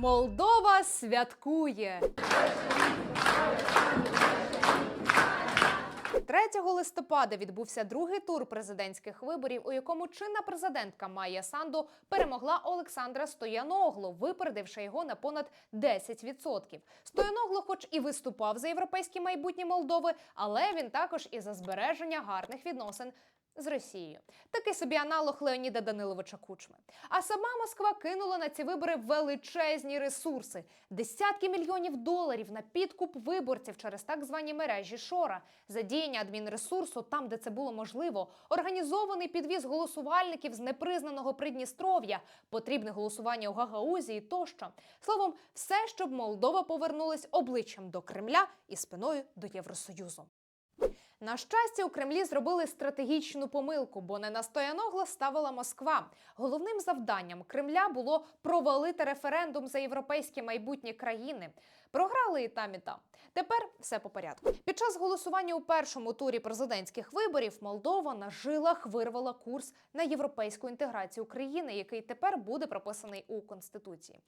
Молдова святкує. 3 листопада відбувся другий тур президентських виборів, у якому чинна президентка Майя Санду перемогла Олександра Стояноглу, випередивши його на понад 10%. Стояноглу, хоч і виступав за європейське майбутнє Молдови, але він також і за збереження гарних відносин. З Росією такий собі аналог Леоніда Даниловича Кучми. А сама Москва кинула на ці вибори величезні ресурси: десятки мільйонів доларів на підкуп виборців через так звані мережі Шора, задіяння адмінресурсу там, де це було можливо, організований підвіз голосувальників з непризнаного Придністров'я, потрібне голосування у Гагаузії тощо. Словом, все, щоб Молдова повернулась обличчям до Кремля і спиною до Євросоюзу. На щастя, у Кремлі зробили стратегічну помилку, бо не на стояногло ставила Москва. Головним завданням Кремля було провалити референдум за європейське майбутнє країни. Програли і там, і там. Тепер все по порядку. Під час голосування у першому турі президентських виборів Молдова на жилах вирвала курс на європейську інтеграцію країни, який тепер буде прописаний у конституції.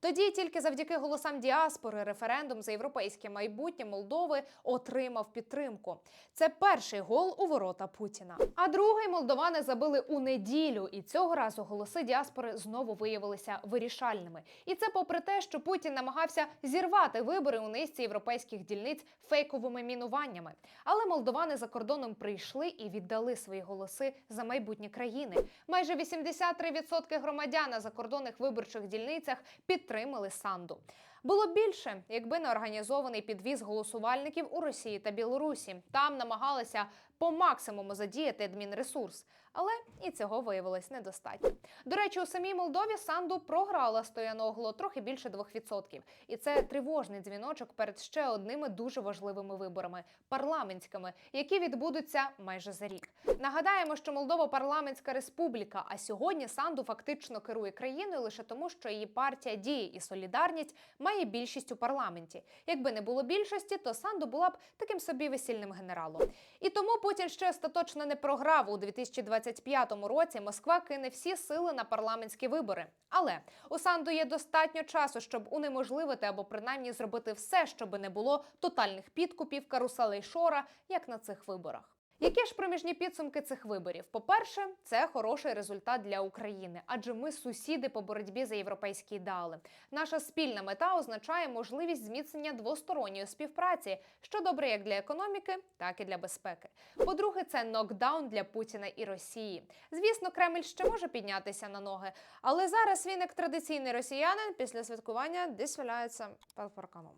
Тоді тільки завдяки голосам діаспори референдум за європейське майбутнє Молдови отримав підтримку. Це перший гол у ворота Путіна. А другий молдовани забили у неділю, і цього разу голоси діаспори знову виявилися вирішальними. І це попри те, що Путін намагався зірвати вибори у низці європейських дільниць фейковими мінуваннями. Але молдовани за кордоном прийшли і віддали свої голоси за майбутнє країни. Майже 83% громадян на закордонних виборчих дільницях підтримали Санду. Було більше, якби не організований підвіз голосувальників у Росії та Білорусі. Там намагалися по максимуму задіяти адмінресурс, але і цього виявилось недостатньо. До речі, у самій Молдові Санду програла Стояногло трохи більше 2%. І це тривожний дзвіночок перед ще одними дуже важливими виборами парламентськими, які відбудуться майже за рік. Нагадаємо, що Молдова парламентська республіка, а сьогодні Санду фактично керує країною лише тому, що її партія дії і солідарність має більшість у парламенті. Якби не було більшості, то Санду була б таким собі весільним генералом. І тому Путін ще остаточно не програв у 2025 році. Москва кине всі сили на парламентські вибори. Але у Санду є достатньо часу, щоб унеможливити або принаймні зробити все, щоб не було тотальних підкупів, каруселей шора, як на цих виборах. Які ж проміжні підсумки цих виборів? По-перше, це хороший результат для України, адже ми сусіди по боротьбі за європейські ідеали. Наша спільна мета означає можливість зміцнення двосторонньої співпраці, що добре як для економіки, так і для безпеки. По-друге, це нокдаун для Путіна і Росії. Звісно, Кремль ще може піднятися на ноги, але зараз він, як традиційний росіянин, після святкування десь валяється під парканом.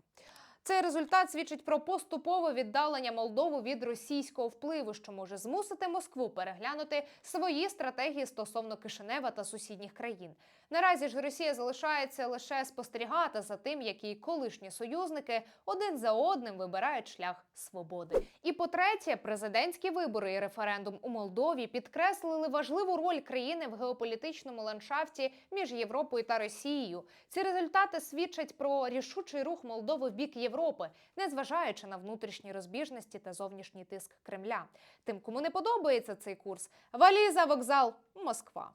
Цей результат свідчить про поступове віддалення Молдови від російського впливу, що може змусити Москву переглянути свої стратегії стосовно Кишинева та сусідніх країн. Наразі ж Росія залишається лише спостерігати за тим, як її колишні союзники один за одним вибирають шлях свободи. І по-третє, президентські вибори і референдум у Молдові підкреслили важливу роль країни в геополітичному ландшафті між Європою та Росією. Ці результати свідчать про рішучий рух Молдови в бік Європи, незважаючи на внутрішні розбіжності та зовнішній тиск Кремля. Тим, кому не подобається цей курс, валіза, вокзал, Москва.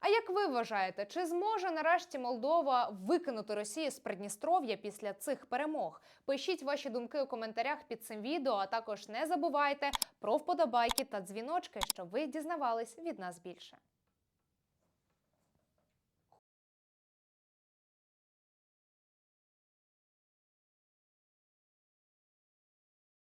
А як ви вважаєте, чи зможе нарешті Молдова викинути Росію з Придністров'я після цих перемог? Пишіть ваші думки у коментарях під цим відео, а також не забувайте про вподобайки та дзвіночки, щоб ви дізнавались від нас більше.